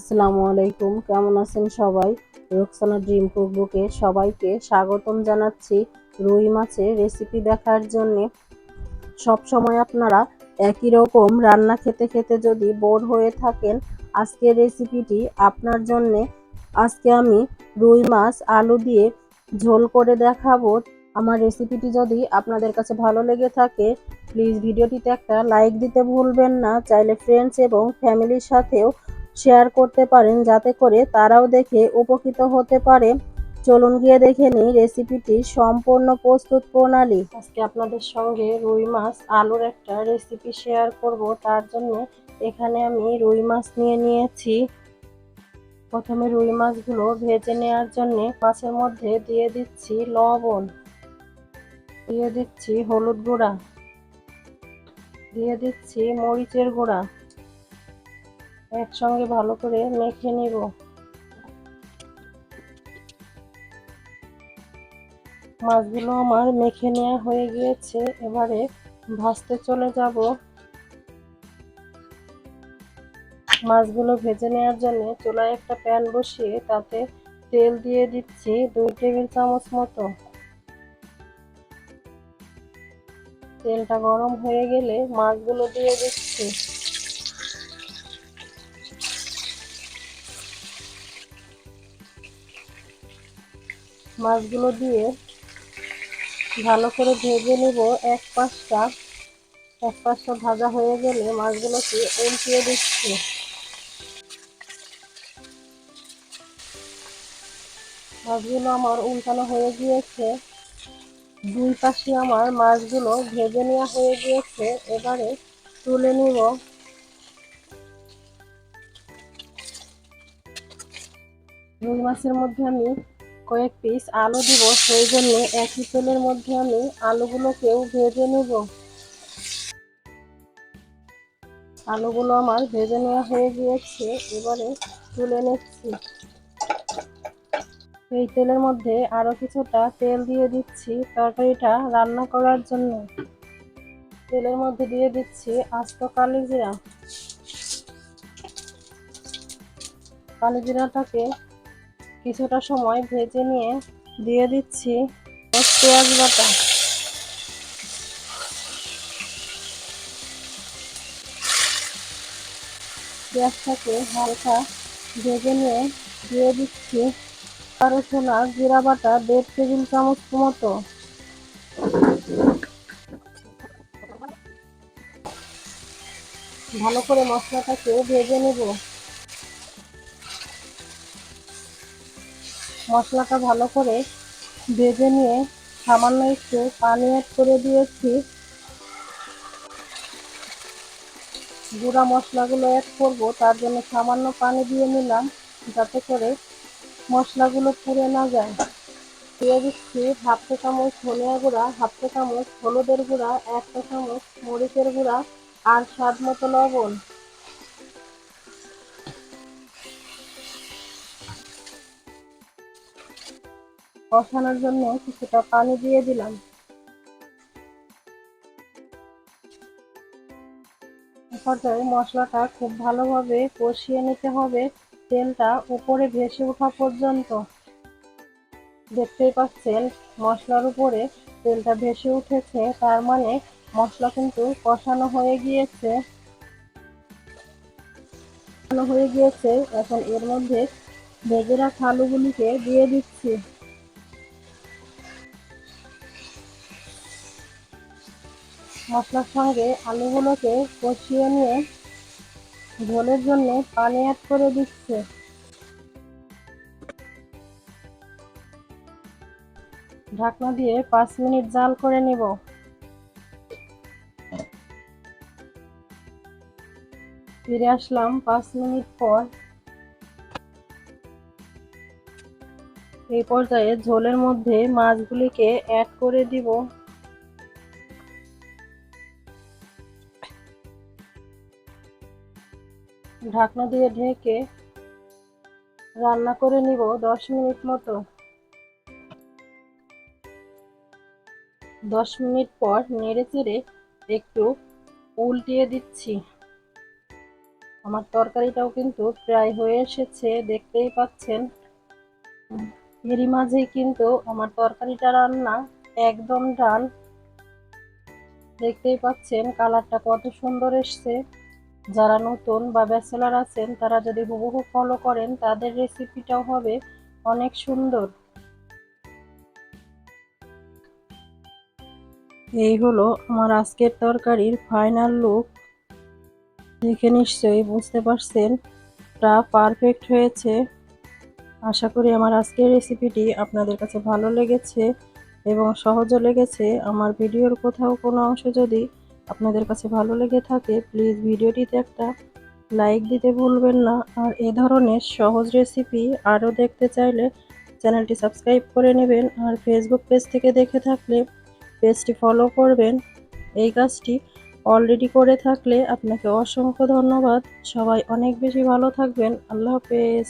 আসসালামু আলাইকুম, কেমন আছেন সবাই? রোকসানা ড্রিম কুকবুকে সবাইকে স্বাগতম জানাচ্ছি রুই মাছের রেসিপি দেখার জন্য। সব সময় আপনারা একই রকম রান্না খেতে খেতে যদি বোর হয়ে থাকেন, আজকের রেসিপিটি আপনার জন্য। আজকে আমি রুই মাছ, আলু দিয়ে ঝোল করে দেখাবো। আমার রেসিপিটি যদি আপনাদের কাছে ভালো লেগে থাকে, প্লিজ ভিডিওটিতে একটা লাইক দিতে ভুলবেন না। চাইলে ফ্রেন্ডস এবং ফ্যামিলির সাথেও শেয়ার করতে পারেন যাতে করে তারাও দেখে উপকৃত হতে পারে। চলুন গিয়ে দেখে নিই রেসিপিটির সম্পূর্ণ প্রস্তুত প্রণালী। আজকে আপনাদের সঙ্গে রুই মাছ, আলুর একটা রেসিপি শেয়ার করব। তার জন্য এখানে আমি রুই মাছ নিয়ে নিয়েছি। প্রথমে রুই মাছগুলো ভেজে নেওয়ার জন্য মাছের মধ্যে দিয়ে দিচ্ছি লবণ, দিয়ে দিচ্ছি হলুদ গুঁড়া, দিয়ে দিচ্ছি মরিচের গুঁড়া একসঙ্গে ভালো করে মেখে নিব। মাছগুলো আমার মেখে নেওয়া হয়ে গিয়েছে, এবারে ভাজতে চলে যাব। মাছগুলো ভেজে নেওয়ার জন্য চুলায় একটা প্যান বসিয়ে তাতে তেল দিয়ে দিচ্ছি দুই টেবিল চামচ মতো। তেলটা গরম হয়ে গেলে মাছগুলো দিয়ে দিচ্ছি। মাছগুলো দিয়ে ভালো করে ভেজে নেব। এক পাশটা এক পাশটা ভাজা হয়ে গেলে মাছগুলোকে উল্টিয়ে দিচ্ছি। মাছগুলো আমার উল্টানো হয়ে গিয়েছে। দুই পাশে আমার মাছগুলো ভেজে নেওয়া হয়ে গিয়েছে। এবারে তুলে নিব। রুই মাছের মধ্যে আমি কয়েক পিস আলু দিব, সেই জন্য একই তেলের মধ্যে আমি আলুগুলোকেও ভেজে নেব। আলুগুলো আমার ভেজে নেওয়া হয়ে গিয়েছে, এবারে তুলে নিচ্ছি। এই তেলের মধ্যে আরও কিছুটা তেল দিয়ে দিচ্ছি তরকারিটা রান্না করার জন্য। তেলের মধ্যে দিয়ে দিচ্ছি আস্ত কালি জিরা। কালি জিরাটাকে কিছুটা সময় ভেজে নিয়ে দিয়ে দিচ্ছি পেঁয়াজ বাটা। পেঁয়াজটাকে হালকা ভেজে নিয়ে দিয়ে দিচ্ছি আর সোনা জিরা বাটা দেড় টেবিল চামচ মতো। ভালো করে মশলাটাকে ভেজে নেব। মশলাটা ভালো করে ভেজে নিয়ে সামান্য একটু পানি অ্যাড করে দিয়েছি। গুঁড়া মশলাগুলো অ্যাড করব, তার জন্য সামান্য পানি দিয়ে নিলাম যাতে করে মশলাগুলো পুড়ে না যায়। দিয়ে দিচ্ছি হাফ চা চামচ ধনিয়া গুঁড়া, হাফ চা চামচ হলুদের গুঁড়া, এক চা চামচ মরিচের গুঁড়া আর স্বাদ মতো লবণ। কষানোর জন্য কিছুটা পানি দিয়ে দিলাম। পর্যায়ে মশলাটা খুব ভালোভাবে কষিয়ে নিতে হবে। তেলটা উপরে ভেসে ওঠা পর্যন্ত। দেখতেই পাচ্ছেন, মশলার উপরে তেলটা ভেসে উঠেছে। তার মানে মশলা কিন্তু কষানো হয়ে গিয়েছে। কষানো হয়ে গিয়েছে। এখন এর মধ্যে ভেজে রাখা আলুগুলিকে দিয়ে দিচ্ছি। মশলার সঙ্গে আলুগুলোকে কষিয়ে নিয়ে ঝোলের জন্য পানি অ্যাড করে দিচ্ছে। ঢাকনা দিয়ে পাঁচ মিনিট জাল করে নিব। ফিরে আসলাম পাঁচ মিনিট পর। এই পর্যায়ে ঝোলের মধ্যে মাছগুলিকে অ্যাড করে দিব। ঢাকনা দিয়ে ঢেকে রান্না করে নিব দশ মিনিট মতো। দশ মিনিট পর নেড়ে চেড়ে একটু উল্টিয়ে দিচ্ছি। আমার তরকারিটাও কিন্তু প্রায় হয়ে এসেছে, দেখতেই পাচ্ছেন। এরই মাঝেই কিন্তু আমার তরকারিটা রান্না একদম ডান। দেখতেই পাচ্ছেন কালারটা কত সুন্দর এসছে। যারা নতুন বা ব্যাচেলার আছেন, তারা যদি হুবহু ফলো করেন, তাদের রেসিপিটাও হবে অনেক সুন্দর। এই হলো আমার আজকের তরকারির ফাইনাল লুক দেখে নিশ্চয়ই বুঝতে পারছেন তা পারফেক্ট হয়েছে। আশা করি আমার আজকের রেসিপিটি আপনাদের কাছে ভালো লেগেছে এবং সহজও লেগেছে। আমার ভিডিওর কোথাও কোনো অংশ যদি আপনাদের কাছে ভালো লেগে থাকে প্লিজ ভিডিওটিতে একটা লাইক দিতে ভুলবেন না। আর এ ধরনের সহজ রেসিপি আরও দেখতে চাইলে চ্যানেলটি সাবস্ক্রাইব করে নেবেন আর ফেসবুক পেজ থেকে দেখে থাকলে পেজটি ফলো করবেন। এই কাজটি অলরেডি করে থাকলে আপনাকে অসংখ্য ধন্যবাদ। সবাই অনেক বেশি ভালো থাকবেন। আল্লাহ হাফেজ।